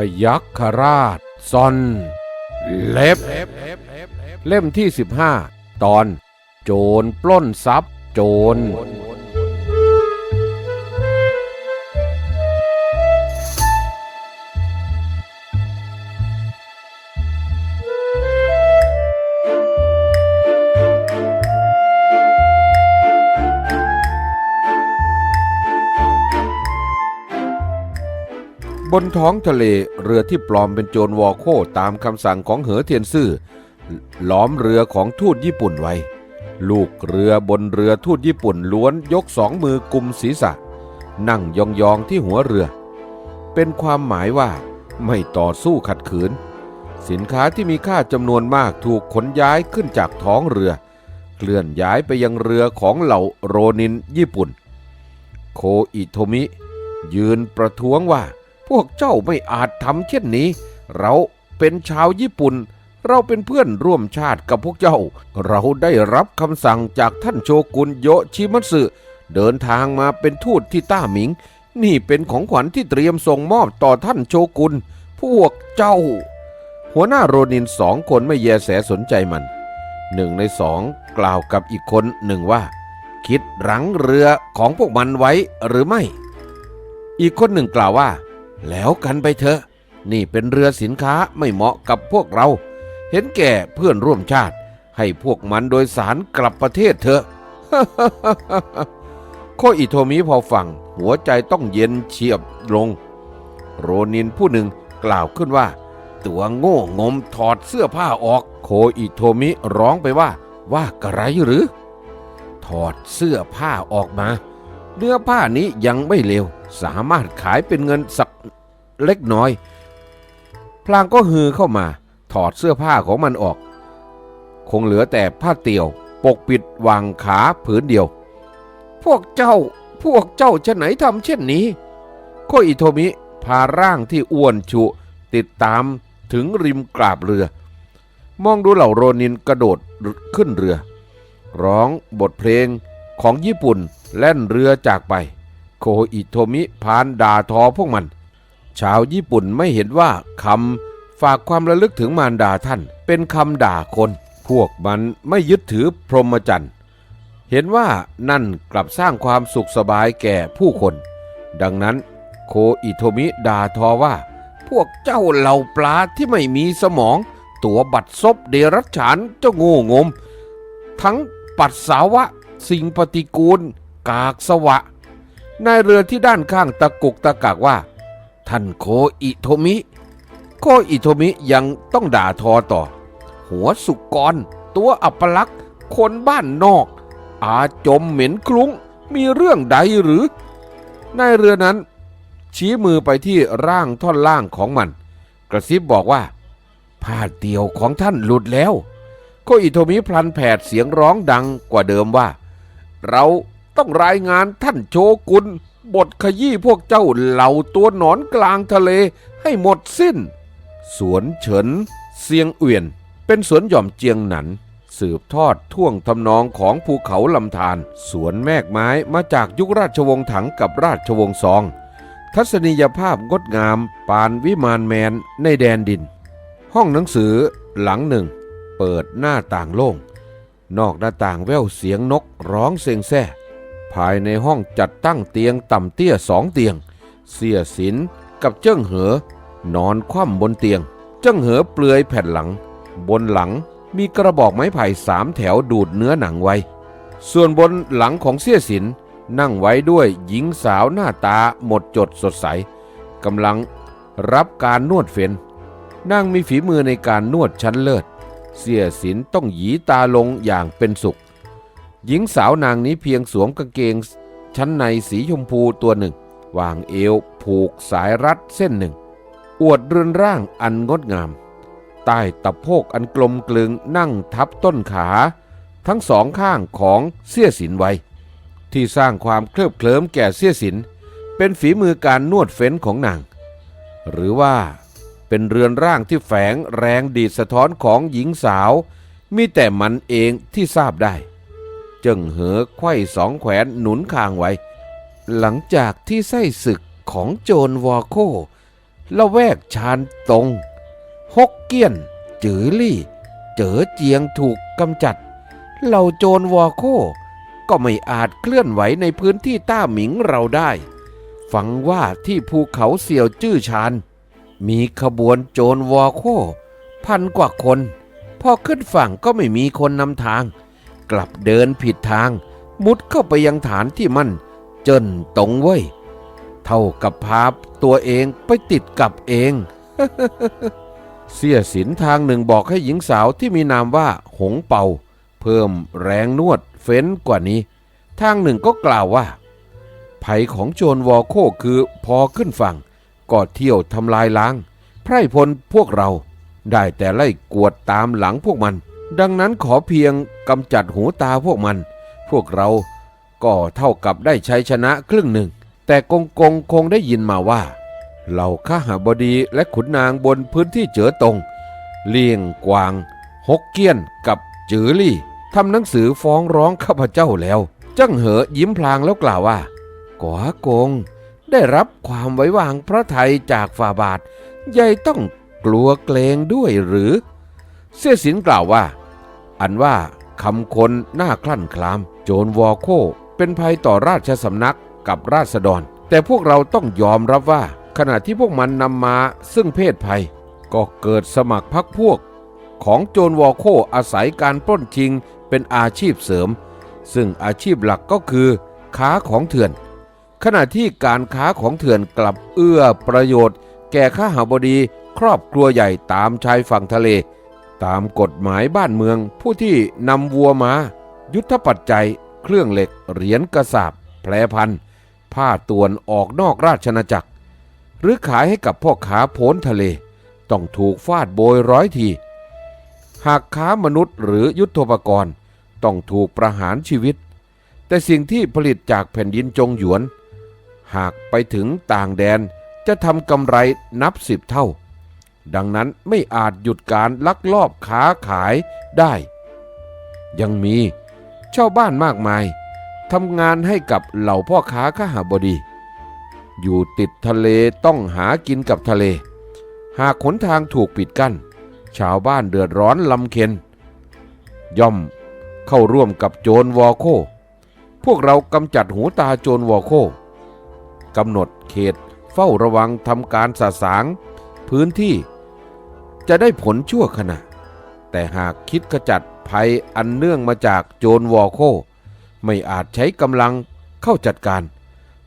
พยัคฆราชซอนเล็บ เล่มที่ 15 ตอน โจรปล้นทรัพย์โจร บนท้องทะเลเรือที่ปลอมเป็นโจรวอโคตามคำสั่งของเหอเทียนซื่อล้อมเรือของทูตญี่ปุ่นไว้ ลูกเรือบนเรือทูตญี่ปุ่นล้วนยกสองมือกุมศีรษะ นั่งยองๆที่หัวเรือ เป็นความหมายว่าไม่ต่อสู้ขัดขืน สินค้าที่มีค่าจำนวนมากถูกขนย้ายขึ้นจากท้องเรือ เคลื่อนย้ายไปยังเรือของเหล่าโรนินญี่ปุ่น โคอิโทมิ ยืนประท้วงว่า พวกเจ้าไม่อาจทำเช่นนี้ เราเป็นชาวญี่ปุ่น เราเป็นเพื่อนร่วมชาติกับพวกเจ้า เราได้รับคำสั่งจากท่านโชกุนโยชิมัตสึเดินทางมาเป็นทูตที่ต้าหมิง นี่เป็นของขวัญที่เตรียมส่งมอบต่อท่านโชกุน พวกเจ้า หัวหน้าโรนินสองคนไม่แยแสสนใจมันหนึ่งในสองกล่าวกับอีกคนหนึ่งว่า คิดรังเรือของพวกมันไว้หรือไม่ อีกคนหนึ่งกล่าวว่า แล้วกันไปเถอะ นี่เป็นเรือสินค้าไม่เหมาะกับพวกเรา เห็นแก่เพื่อนร่วมชาติ ให้พวกมันโดยสารกลับประเทศเถอะโคอิโทมิพอฟัง หัวใจต้องเย็นเฉียบลง โรนินผู้หนึ่งกล่าวขึ้นว่า ตัวโง่งมถอดเสื้อผ้าออก โคอิโทมิร้องไปว่า ว่ากระไรหรือ ถอดเสื้อผ้าออกมา เนื้อผ้านี้ยังไม่เลวสามารถขายเป็นเงินสักเล็กน้อย พลางก็ฮือเข้ามา ถอดเสื้อผ้าของมันออก คงเหลือแต่ผ้าเตี่ยว ปกปิดวางขาผืนเดียว พวกเจ้าพวกเจ้าจะไหนทำเช่นนี้โคอิโทมิพาร่างที่อ้วนฉุติดตามถึงริมกราบเรือ มองดูเหล่าโรนินกระโดดขึ้นเรือ ร้องบทเพลง ของญี่ปุ่นแล่นเรือจากไป โคอิโทมิพานด่าทอพวกมัน ชาวญี่ปุ่นไม่เห็นว่าคำฝากความระลึกถึงมารดาท่าน เป็นคำด่าคน พวกมันไม่ยึดถือพรหมจรรย์เห็นว่านั่นกลับสร้างความสุขสบายแก่ผู้คน ดังนั้นโคอิโทมิด่าทอว่า พวกเจ้าเหล่าปลาที่ไม่มีสมอง ตัวบัดซบเดรัจฉานเจ้าโง่งม ทั้งปัสสาวะ สิ่งปฏิกูล กากสวะ นายเรือที่ด้านข้างตะกุกตะกักว่า ท่านโคอิโทมิ โคอิโทมิยังต้องด่าทอต่อ หัวสุกร ตัวอัปลักษณ์คนบ้านนอก อาจมเหม็นคลุ้ง มีเรื่องใดหรือนายเรือนั้น ชี้มือไปที่ร่างท่อนล่างของมัน กระซิบบอกว่าผ้าเตียวของท่านหลุดแล้วโคอิโทมิพลันแผดเสียงร้องดังกว่าเดิมว่า เราต้องรายงานท่านโชกุนบทขยี้พวกเจ้าเหล่าตัวหนอนกลางทะเลให้หมดสิ้น สวนเฉินเซียงเ uyển เป็นสวนหย่อมเจียงหนัน สืบทอดท่วงทำนองของภูเขาลำธารสวนแมกไม้มาจากยุคราชวงศ์ถังกับราชวงศ์ซอง ทัศนียภาพงดงามปานวิมานแมนในแดนดิน ห้องหนังสือหลังหนึ่ง เปิดหน้าต่างโล่ง นอกหน้าต่างแว่วเสียงนกร้องเซ็งแซ่ ภายในห้องจัดตั้งเตียงต่ำเตี้ยสองเตียง เสียสินกับเจิ้งเหอ นอนคว่ำบนเตียง เจิ้งเหอเปลือยแผ่นหลัง บนหลังมีกระบอกไม้ไผ่สามแถวดูดเนื้อหนังไว้ ส่วนบนหลังของเสียสินนั่งไว้ด้วยหญิงสาวหน้าตาหมดจดสดใสกำลังรับการนวดเฟ้นนางมีฝีมือในการนวดชั้นเลิศ เสียสินต้องหยีตาลงอย่างเป็นสุข หญิงสาวนางนี้เพียงสวมกางเกง ชั้นในสีชมพูตัวหนึ่ง วางเอวผูกสายรัดเส้นหนึ่ง อวดเรือนร่างอันงดงาม ใต้ตะโพกอันกลมกลึงนั่งทับต้นขา ทั้งสองข้างของเสี้ยสินไว้ ที่สร้างความเคลิบเคลิ้มแก่เสี้ยสิน เป็นฝีมือการนวดเฟ้นของนาง หรือว่า เป็นเรือนร่างที่แฝงแรงดีดสะท้อนของหญิงสาว มีแต่มันเองที่ทราบได้จิงเหอไขว้สองแขวนหนุนคางไว้ หลังจากที่ไส้ศึกของโจรวอโคละแวกชานตรง ฮกเกี้ยน จือลี่ เจ๋อเจียงถูกกำจัด เหล่าโจรวอโค ก็ไม่อาจเคลื่อนไหวในพื้นที่ต้าหมิงเราได้ ฟังว่าที่ภูเขาเสี่ยวจื้อชาน มีขบวนโจรวอโค พันกว่าคน พอขึ้นฝั่งก็ไม่มีคนนำทาง กลับเดินผิดทาง มุดเข้าไปยังฐานที่มั่น เจนตรงเว้ย เท่ากับพาตัวเองไปติดกับเอง เสียสินทางหนึ่งบอกให้หญิงสาวที่มีนามว่าหงเป่า เพิ่มแรงนวดเฟ้นกว่านี้ ทางหนึ่งก็กล่าวว่าภัยของโจรวอโคคือพอขึ้นฝั่ง ก็เที่ยวทำลายล้าง ไพร่พลพวกเรา ได้แต่ไล่กวดตามหลังพวกมัน ดังนั้นขอเพียงกำจัดหูตาพวกมัน พวกเราก็เท่ากับได้ใชัยชนะครึ่งหนึ่ง แต่กงกงคงได้ยินมาว่าเหล่าข้าหาบดีและขุนนางบนพื้นที่เจอตง เลี่ยงกวาง ฮกเกี้ยนกับจือลี่ทำหนังสือฟ้องร้องข้าพเจ้าแล้ว จังเหอยิ้มพลางแล้วกล่าวว่าก๋ากง ได้รับความไว้วางพระไทยจากฝ่าบาทยายต้องกลัวเกรงด้วยหรือ เสียสินกล่าวว่า อันว่าคำคนหน้าคลั่นคลาม โจรวอโค เป็นภัยต่อราชสำนักกับราษฎร แต่พวกเราต้องยอมรับว่า ขณะที่พวกมันนำมาซึ่งเพศภัย ก็เกิดสมัครพักพวก ของโจรวอโคอาศัยการปล้นชิงเป็นอาชีพเสริม ซึ่งอาชีพหลักก็คือค้าของเถื่อน ขณะที่การค้าของเถื่อนกลับเอื้อประโยชน์ แก่ข้าหาบดีครอบครัวใหญ่ตามชายฝั่งทะเล ตามกฎหมายบ้านเมืองผู้ที่นำวัวมา ยุทธปัจจัย เครื่องเหล็ก เหรียญกระสาบแผลพัน ผ้าตวนออกนอกราชนาจักร หรือขายให้กับพ่อค้าโพ้นทะเล ต้องถูกฟาดโบยร้อยที หากค้ามนุษย์หรือยุทธปกรณ์ ต้องถูกประหารชีวิต แต่สิ่งที่ผลิตจากแผ่นดินจงหยวน หากไปถึงต่างแดนจะทำกำไรนับสิบเท่า ดังนั้นไม่อาจหยุดการลักลอบค้าขายได้ ยังมีชาวบ้านมากมายทำงานให้กับเหล่าพ่อค้าข้าหาบดี อยู่ติดทะเลต้องหากินกับทะเล หากขนทางถูกปิดกั้น ชาวบ้านเดือดร้อนลำเค็น ย่อมเข้าร่วมกับโจรวอโค พวกเรากำจัดหูตาโจรวอโค กำหนดเขตเฝ้าระวังทำการสาสาง พื้นที่จะได้ผลชั่วขณะ แต่หากคิดขจัดภัยอันเนื่องมาจากโจรวอโค ไม่อาจใช้กำลังเข้าจัดการ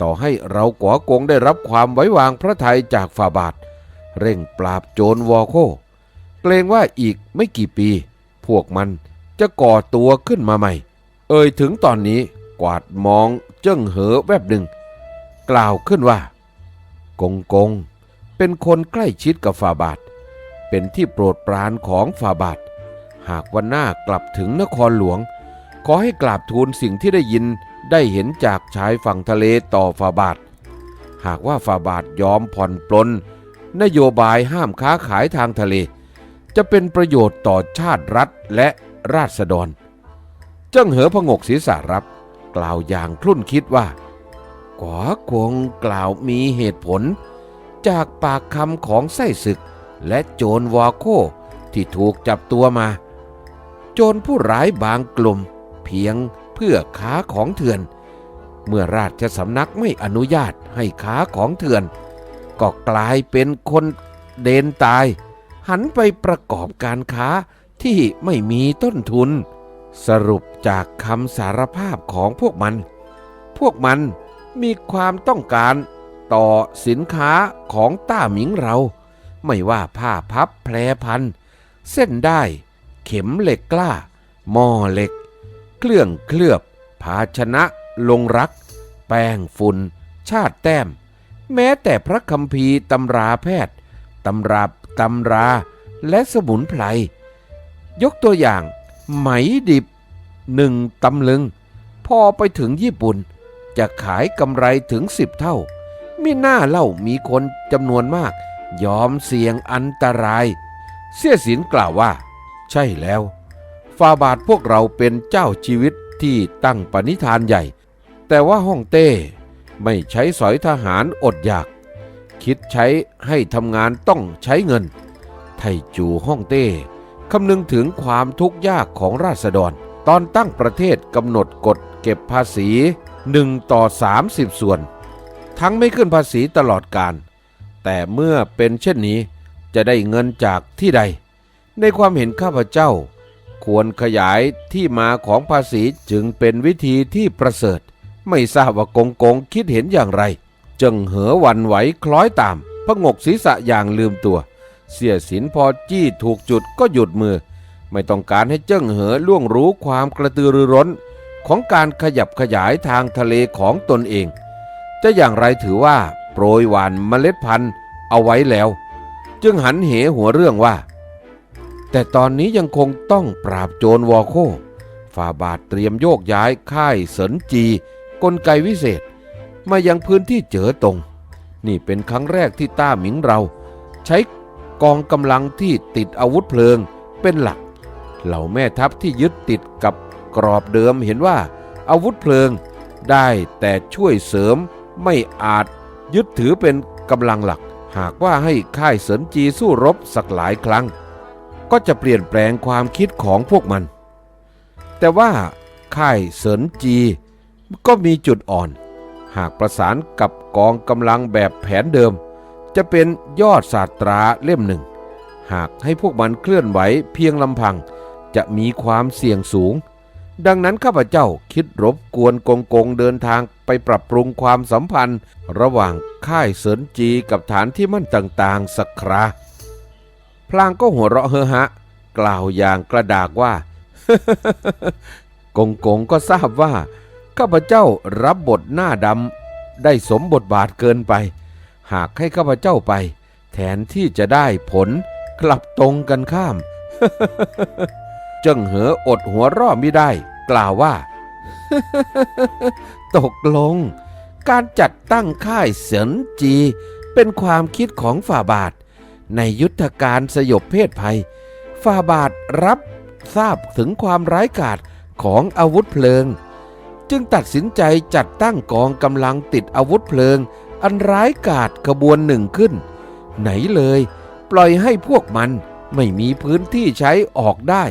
ต่อให้เราก๋อกงได้รับความไว้วางพระทัยจากฝ่าบาท เร่งปราบโจรวอโค เกรงว่าอีกไม่กี่ปี พวกมันจะก่อตัวขึ้นมาใหม่ เอ่ยถึงตอนนี้กวาดมองเจิ้งเหอแวบหนึ่ง กล่าวขึ้นว่า กงกงเป็นคนใกล้ชิดกับฝ่าบาท เป็นที่โปรดปรานของฝ่าบาท หากวันหน้ากลับถึงนครหลวง ขอให้กราบทูลสิ่งที่ได้ยินได้เห็นจากชายฝั่งทะเลต่อฝ่าบาท หากว่าฝ่าบาทยอมผ่อนปลนนโยบายห้ามค้าขายทางทะเล จะเป็นประโยชน์ต่อชาติรัฐและราษฎร เจ้งเหอพงกศีรษะรับ กล่าวอย่างคลุ่นคิดว่า ก๋อกงกล่าวมีเหตุผล จากปากคำของไส้ศึก และโจรวอโคที่ถูกจับตัวมา โจรผู้ร้ายบางกลุ่ม เพียงเพื่อค้าของเถื่อน เมื่อราชสำนักไม่อนุญาตให้ค้าของเถื่อน ก็กลายเป็นคนเดนตาย หันไปประกอบการค้าที่ไม่มีต้นทุน สรุปจากคำสารภาพของพวกมัน พวกมัน มีความต้องการต่อสินค้าของต้าหมิงเรา ไม่ว่าผ้าพับแพรพัน เส้นได้ เข็มเหล็กกล้า หม้อเหล็ก เครื่องเคลือบ ภาชนะ ลงรัก แป้งฝุ่น ชาติแต้ม แม้แต่พระคัมภีร์ตำราแพทย์ตำราตำราและสมุนไพร ยกตัวอย่าง ไหมดิบหนึ่งตำลึง พอไปถึงญี่ปุ่น จะขายกำไรถึงสิบเท่ามิน่าเล่ามีคนจำนวนมาก ยอมเสี่ยงอันตราย เสียสินกล่าวว่า ใช่แล้วฟาบาทพวกเราเป็นเจ้าชีวิตที่ตั้งปณิธานใหญ่ แต่ว่าฮ่องเต้ไม่ใช้สอยทหารอดอยาก คิดใช้ให้ทำงานต้องใช้เงิน ไทจูฮ่องเต้คำนึงถึงความทุกข์ยากของราษฎร ตอนตั้งประเทศกำหนดกฎเก็บภาษี 1 ต่อ 30 ส่วน ทั้งไม่ขึ้นภาษีตลอดการ แต่เมื่อเป็นเช่นนี้จะได้เงินจากที่ใด ในความเห็นข้าพเจ้า ควรขยายที่มาของภาษีจึงเป็นวิธีที่ประเสริฐ ไม่ทราบว่ากงกงคิดเห็นอย่างไร จึงเหอวันไหวคล้อยตามพงกศีรษะอย่างลืมตัว เสียสินพอจี้ถูกจุดก็หยุดมือ ไม่ต้องการให้เจิ้งเหอล่วงรู้ความกระตือรือร้น ของการขยับขยายทางทะเลของตนเอง จะอย่างไรถือว่าโปรยหวานเมล็ดพันธุ์เอาไว้แล้ว จึงหันเหหัวเรื่องว่า แต่ตอนนี้ยังคงต้องปราบโจรวอโคฝ่าบาทเตรียมโยกย้ายค่ายเสินจี กลไกวิเศษ มายังพื้นที่เจอตรง นี่เป็นครั้งแรกที่ต้าหมิงเรา ใช้กองกำลังที่ติดอาวุธเพลิงเป็นหลัก เหล่าแม่ทัพที่ยึดติดกับ กรอบเดิมเห็นว่า อาวุธเพลิงได้แต่ช่วยเสริมไม่อาจยึดถือเป็นกำลังหลัก หากว่าให้ค่ายเสรินจีสู้รบสักหลายครั้ง ก็จะเปลี่ยนแปลงความคิดของพวกมัน แต่ว่าค่ายเสรินจีก็มีจุดอ่อน หากประสานกับกองกำลังแบบแผนเดิม จะเป็นยอดศาสตราเล่มหนึ่ง หากให้พวกมันเคลื่อนไหวเพียงลำพัง จะมีความเสี่ยงสูง ดังนั้นข้าพเจ้าคิดรบกวนกงกงเดินทางไปปรับปรุงความสัมพันธ์ ระหว่างค่ายเสินจีกับฐานที่มั่นต่างๆ สักคราพลางก็หัวเราะเฮฮะ กล่าวอย่างกระดากว่ากงกงก็ทราบว่า ข้าพเจ้ารับบทหน้าดำได้สมบทบาทเกินไป หากให้ข้าพเจ้าไป แทนที่จะได้ผลกลับตรงกันข้าม เจิ้งเหออดหัวร่อไม่ได้ กล่าวว่า ตกลง การจัดตั้งค่ายเสินจี เป็นความคิดของฝ่าบาท ในยุทธการสยบเพศภัย ฝ่าบาทรับทราบถึงความร้ายกาจของอาวุธเพลิง จึงตัดสินใจจัดตั้งกองกำลังติดอาวุธเพลิง อันร้ายกาจขบวนหนึ่งขึ้น ไหนเลย ปล่อยให้พวกมันไม่มีพื้นที่ใช้ออกได้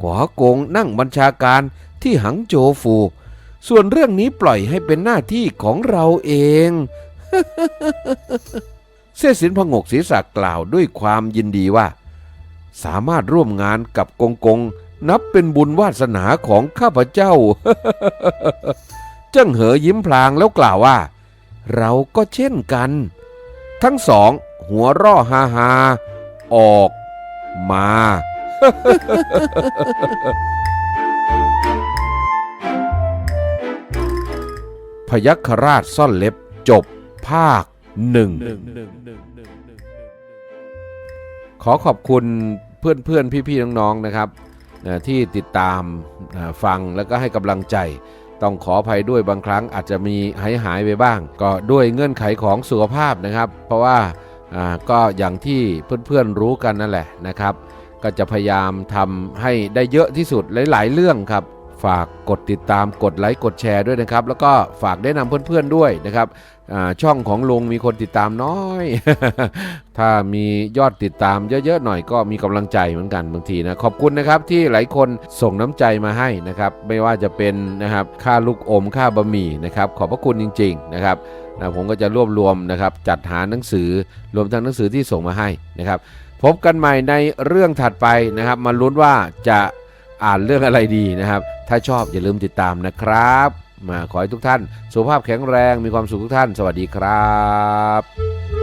ขวากงนั่งบัญชาการที่หังโจฟู ส่วนเรื่องนี้ปล่อยให้เป็นหน้าที่ของเราเองเสสินพงกศีรษะกล่าวด้วยความยินดีว่า สามารถร่วมงานกับกงกง นับเป็นบุญวาสนาของข้าพเจ้า เจ้งเหอยิ้มพลางแล้วกล่าวว่า เราก็เช่นกัน ทั้งสอง หัวร่อฮาฮาออกมา พยัคฆราชซ่อนเล็บจบภาคหนึ่งขอขอบคุณเพื่อนเพื่อนพี่ๆน้องๆนะครับที่ติดตามฟังแล้วก็ให้กำลังใจ ต้องขออภัยด้วยบางครั้งอาจจะมีหายหายไปบ้าง ก็ด้วยเงื่อนไขของสุขภาพนะครับ เพราะว่าอ่าก็อย่างที่เพื่อนๆรู้กันนั่นแหละนะครับ ก็จะพยายามทำให้ได้เยอะที่สุดหลาย ๆ เรื่องครับฝากกดติดตามกดไลค์กดแชร์ด้วยนะครับ แล้วก็ฝากแนะนำเพื่อนๆด้วยนะครับช่องของลุงมีคนติดตามน้อย ถ้ามียอดติดตามเยอะๆหน่อยก็มีกำลังใจเหมือนกันบางทีนะขอบคุณนะครับที่หลายคนส่งน้ำใจมาให้นะครับไม่ว่าจะเป็นนะครับค่าลูกอมค่าบะหมี่นะครับขอบพระคุณจริง ๆ นะครับนะผมก็จะรวบรวมนะครับจัดหาหนังสือรวมทั้งหนังสือที่ส่งมาให้นะครับ พบกันใหม่ในเรื่องถัดไปนะครับ มาลุ้นว่าจะอ่านเรื่องอะไรดีนะครับ ถ้าชอบอย่าลืมติดตามนะครับ มาขอให้ทุกท่าน สุขภาพแข็งแรงมีความสุขทุกท่าน สวัสดีครับ